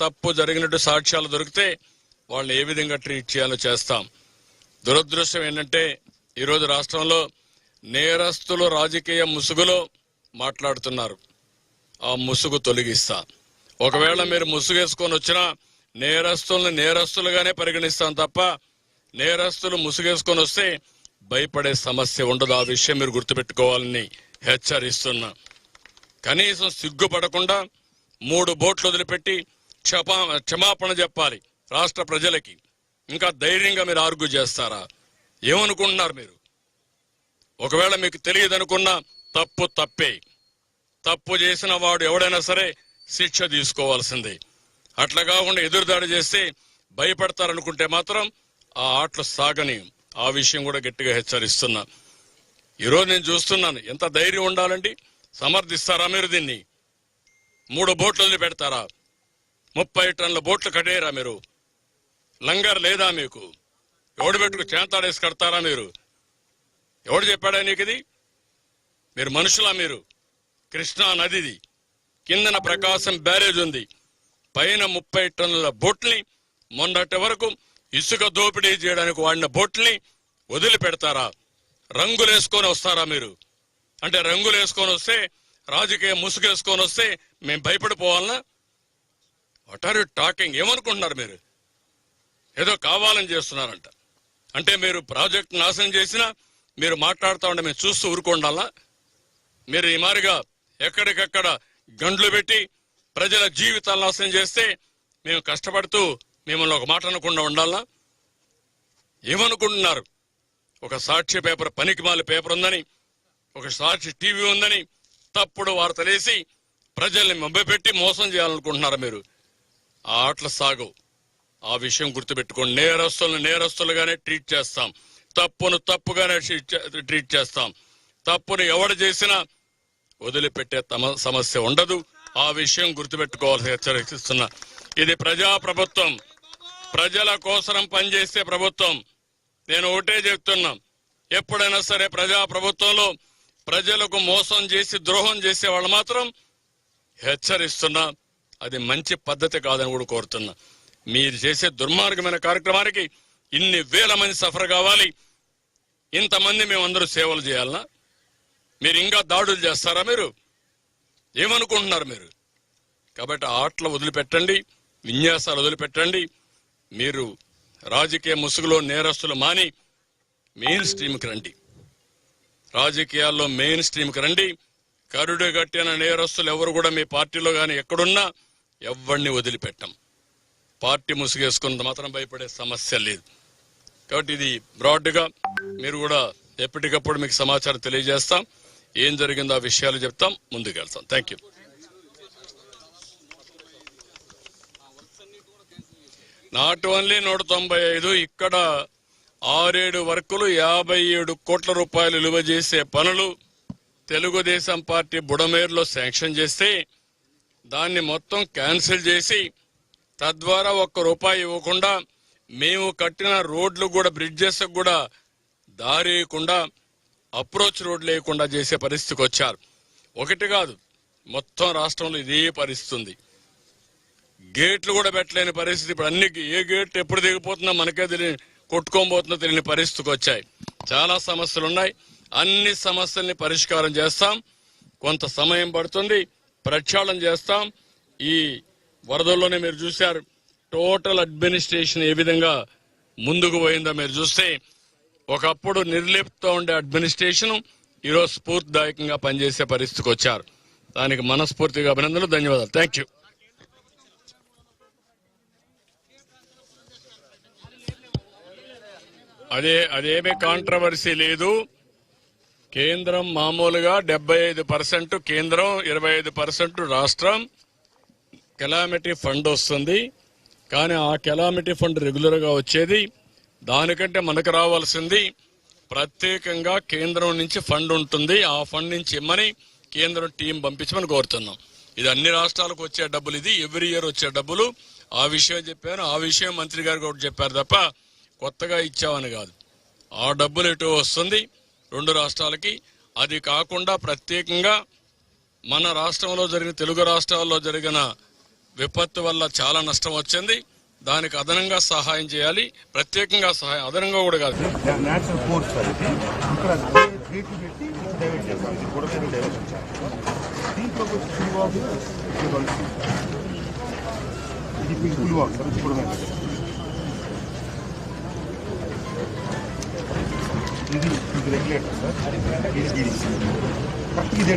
తప్పు జరిగినట్టు సాక్ష్యాలు దొరికితే వాళ్ళని ఏ విధంగా ట్రీట్ చేయాలో చేస్తాం. దురదృష్టం ఏంటంటే ఈరోజు రాష్ట్రంలో నేరస్తులు రాజకీయ ముసుగులో మాట్లాడుతున్నారు. ఆ ముసుగు తొలగిస్తా. ఒకవేళ మీరు ముసుగేసుకొని వచ్చినా నేరస్తుల్ని నేరస్తులుగానే పరిగణిస్తాం తప్ప నేరస్తులు ముసుగేసుకొని వస్తే భయపడే సమస్య ఉండదు. ఆ విషయం మీరు గుర్తుపెట్టుకోవాలని హెచ్చరిస్తున్నా. కనీసం సిగ్గుపడకుండా మూడు బోట్లు వదిలిపెట్టి క్షమా క్షమాపణ చెప్పాలి రాష్ట్ర ప్రజలకి. ఇంకా ధైర్యంగా మీరు ఆర్గ్యూ చేస్తారా? ఏమనుకుంటున్నారు మీరు? ఒకవేళ మీకు తెలియదు అనుకున్నా తప్పు తప్పే. తప్పు చేసిన వాడు ఎవడైనా సరే శిక్ష తీసుకోవాల్సిందే. అట్లా కాకుండా ఎదురుదాడి చేస్తే భయపడతారనుకుంటే మాత్రం ఆ ఆటలు సాగని. ఆ విషయం కూడా గట్టిగా హెచ్చరిస్తున్నా. ఈరోజు నేను చూస్తున్నాను ఎంత ధైర్యం ఉండాలండి? సమర్థిస్తారా మీరు దీన్ని? మూడు బోట్లు పెడతారా ముప్పై టన్నుల బోట్లు కట్టేయరా మీరు? లంగర్ లేదా మీకు? ఎవడు పెట్టుకు చేంతాడేసి కడతారా మీరు? ఎవడు చెప్పాడా నీకు ఇది మీరు మనుషులా మీరు. కృష్ణా నదిది. కిందన ప్రకాశం బ్యారేజ్ ఉంది. పైన ముప్పై టన్నుల బోట్ని మొన్నటి వరకు ఇసుక దోపిడీ చేయడానికి వాడిన బోట్ని వదిలిపెడతారా? రంగులేసుకొని వస్తారా మీరు? అంటే రంగులు వేసుకొని వస్తే రాజకీయ ముసుగేసుకొని వస్తే మేము భయపడిపోవాలనా? వాట్ ఆర్ యు టాకింగ్ ఏమనుకుంటున్నారు మీరు? ఏదో కావాలని చేస్తున్నారంట. అంటే మీరు ప్రాజెక్ట్ నాశనం చేసినా మీరు మాట్లాడుతూ ఉంటే మేము చూస్తూ ఊరుకోండాలా మీరు ఈ మారిగా ఎక్కడికక్కడ గండ్లు పెట్టి ప్రజల జీవితాలు నాశనం చేస్తే మేము కష్టపడుతూ మిమ్మల్ని ఒక మాట అనకుండా ఉండాలా? ఏమనుకుంటున్నారు? ఒక సాక్షి పేపర్ పనికిమాల పేపర్ ఉందని ఒక సాక్షి టీవీ ఉందని తప్పుడు వార్తలేసి ప్రజల్ని మభ్యపెట్టి మోసం చేయాలనుకుంటున్నారు మీరు? ఆటలు సాగు. ఆ విషయం గుర్తుపెట్టుకోండి. నేరస్తులను నేరస్తులుగానే ట్రీట్ చేస్తాం. తప్పును తప్పుగానే ట్రీట్ ట్రీట్ చేస్తాం. తప్పును ఎవడు చేసినా వదిలిపెట్టే తమ సమస్య ఉండదు. ఆ విషయం గుర్తుపెట్టుకోవాల్సి హెచ్చరిస్తున్నా ఇది ప్రజా ప్రభుత్వం ప్రజల కోసరం పనిచేసే ప్రభుత్వం. నేను ఒకటే చెప్తున్నా. ఎప్పుడైనా సరే ప్రజా ప్రభుత్వంలో ప్రజలకు మోసం చేసి ద్రోహం చేసే వాళ్ళు మాత్రం హెచ్చరిస్తున్నా. అది మంచి పద్ధతి కాదని కూడా కోరుతున్నా. మీరు చేసే దుర్మార్గమైన కార్యక్రమానికి ఇన్ని వేల మంది సఫర్ కావాలి. ఇంతమంది మేమందరూ సేవలు చేయాలనా? మీరు ఇంకా దాడులు చేస్తారా మీరు? ఏమనుకుంటున్నారు మీరు? కాబట్టి ఆటలు వదిలిపెట్టండి విన్యాసాలు వదిలిపెట్టండి. మీరు రాజకీయ ముసుగులో నేరస్తులు మాని మెయిన్ స్ట్రీమ్కి రండి. రాజకీయాల్లో మెయిన్ స్ట్రీమ్కి రండి. కరుడు కట్టిన నేరస్తులు ఎవరు కూడా మీ పార్టీలో కానీ ఎక్కడున్నా ఎవరిని వదిలిపెట్టం. పార్టీ ముసుగేసుకున్నంత మాత్రం భయపడే సమస్య లేదు. కాబట్టి ఇది బ్రాడ్గా మీరు కూడా ఎప్పటికప్పుడు మీకు సమాచారం తెలియజేస్తాం. ఏం జరిగిందో ఆ విషయాలు చెప్తాం. ముందుకు వెళ్తాం. థ్యాంక్ యూ నాట్ ఓన్లీ నూట తొంభై ఐదు ఇక్కడ ఆరేడు వర్కులు యాభై ఏడు కోట్ల రూపాయలు విలువ చేసే పనులు తెలుగుదేశం పార్టీ బుడమేరులో శాంక్షన్ చేస్తే దాన్ని మొత్తం క్యాన్సిల్ చేసి తద్వారా ఒక్క రూపాయి ఇవ్వకుండా మేము కట్టిన రోడ్లు కూడా బ్రిడ్జెస్ కూడా దారి వేయకుండా అప్రోచ్ రోడ్లు లేకుండా చేసే పరిస్థితికి వచ్చారు. ఒకటి కాదు మొత్తం రాష్ట్రంలో ఇదే పరిస్థితి ఉంది గేట్లు కూడా పెట్టలేని పరిస్థితి. ఇప్పుడు అన్ని ఏ గేట్ ఎప్పుడు దిగిపోతుందో మనకే తెలియని కొట్టుకోబోతుందో తెలియని పరిస్థితికి వచ్చాయి. చాలా సమస్యలు ఉన్నాయి. అన్ని సమస్యల్ని పరిష్కారం చేస్తాం. కొంత సమయం పడుతుంది. ప్రక్షాళన చేస్తాం. ఈ వరదల్లోనే మీరు చూశారు. టోటల్ అడ్మినిస్ట్రేషన్ ఏ విధంగా ముందుకు పోయిందో మీరు చూస్తే ఒకప్పుడు నిర్లిప్తో ఉండే అడ్మినిస్ట్రేషన్ ఈరోజు స్ఫూర్తిదాయకంగా పనిచేసే పరిస్థితికి వచ్చారు. దానికి మనస్ఫూర్తిగా అభినందనలు ధన్యవాదాలు. థ్యాంక్ యూ అదే అదేమీ కాంట్రవర్సీ లేదు. కేంద్రం మామూలుగా డెబ్బై ఐదు పర్సెంట్ కేంద్రం ఇరవై ఐదు పర్సెంట్ రాష్ట్రం. కెలామిటీ ఫండ్ వస్తుంది. కానీ ఆ కెలామిటీ ఫండ్ రెగ్యులర్గా వచ్చేది దానికంటే మనకు రావాల్సింది ప్రత్యేకంగా కేంద్రం నుంచి ఫండ్ ఉంటుంది. ఆ ఫండ్ నుంచి ఇమ్మని కేంద్రం టీం పంపించమని కోరుతున్నాం. ఇది అన్ని రాష్ట్రాలకు వచ్చే డబ్బులు. ఇది ఎవ్రీ ఇయర్ వచ్చే డబ్బులు. ఆ విషయం చెప్పాను. ఆ విషయం మంత్రి గారు కూడా చెప్పారు తప్ప కొత్తగా ఇచ్చామని కాదు. ఆ డబ్బులు ఎటు వస్తుంది? రెండు రాష్ట్రాలకి. అది కాకుండా ప్రత్యేకంగా మన రాష్ట్రంలో జరిగిన తెలుగు రాష్ట్రాల్లో జరిగిన విపత్తు వల్ల చాలా నష్టం వచ్చింది. దానికి అదనంగా సహాయం చేయాలి. ప్రత్యేకంగా సహాయం అదనంగా కూడా కాదు. ఇది ఇక్కడ గేట్లు పెట్టి డైవర్ట్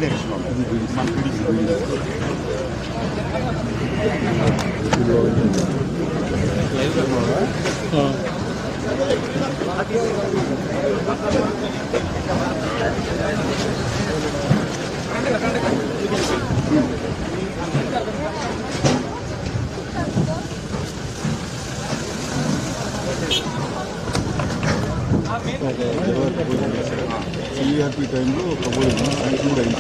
చేస్తాం ఇది కూడా మీరు డైవర్షన్ చేయాలి దీంట్లో వచ్చి పులివాగు ఇది కలిసి ఇది. మీ పులివాగు సార్ ఇది కూడా మేము ఇది ఇది. రెగ్యులేటర్ సార్ ఇది ఇది కరెక్ట్ సిఆర్పి టైంలో ప్రపోజల్ కంక్లూడ్ అయింది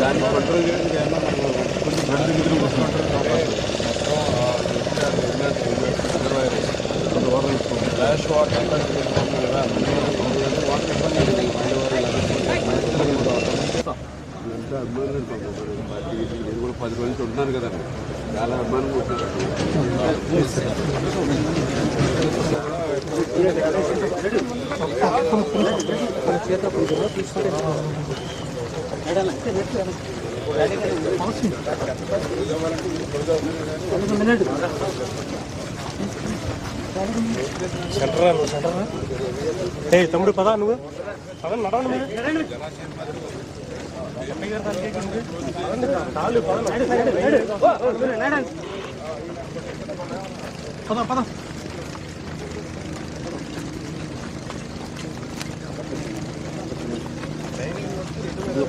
దాన్ని కంట్రోల్ చేయడానికి ఏమన్నా మనకు కొంచెం బ్లడ్ నిద్ర ఫ్లాష్ వాటర్ ఎంత అభిమానులు పార్టీ నేను కూడా పది రోజులు ఉంటున్నాను కదా చాలా అభిమానం ఉంటున్నారు ఏ తమ్ముడు పదా నువ్వు? పద నడవండి కాళ్ళు పద పద.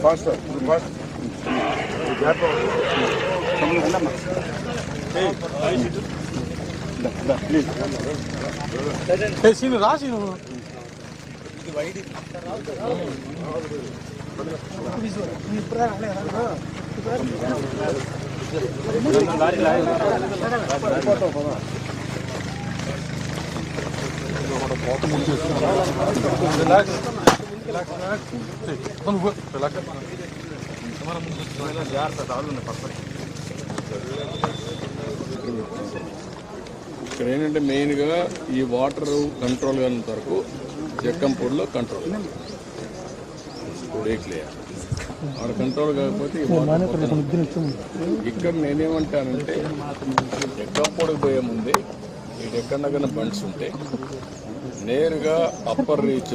ఫాస్ట్ ఫాస్ట్ ప్లీజ్ ఏ సీను రా సీను. ఇక్కడ ఏంటంటే మెయిన్గా ఈ వాటర్ కంట్రోల్ కానంత వరకు జక్కంపూడిలో కంట్రోల్ ఆడ కంట్రోల్ కాకపోతే. ఇక్కడ నేనేమంటానంటే జక్కంపూడికి పోయే ముందే ఈ ఎక్కడ బండ్స్ ఉంటే నేరుగా upper reach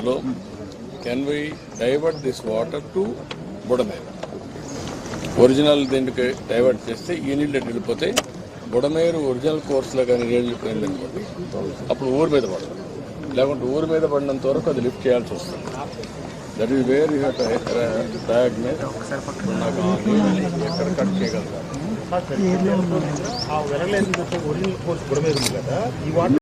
can we divert this water to Budameru original దీనికి డైవర్ట్ చేస్తే ఈ నీళ్ళు వెళ్ళిపోతే బుడమేరు ఒరిజినల్ కోర్సులో కానీ నీళ్ళు వెళ్ళిపోయింది అనుకోండి అప్పుడు ఊరి మీద పడదు. లేకుంటే ఊరి మీద పడినంత వరకు అది లిఫ్ట్ చేయాల్సి వస్తుంది. That is where you hag మీద నాకు ఎక్కడ కట్ చేయగలుగుతారు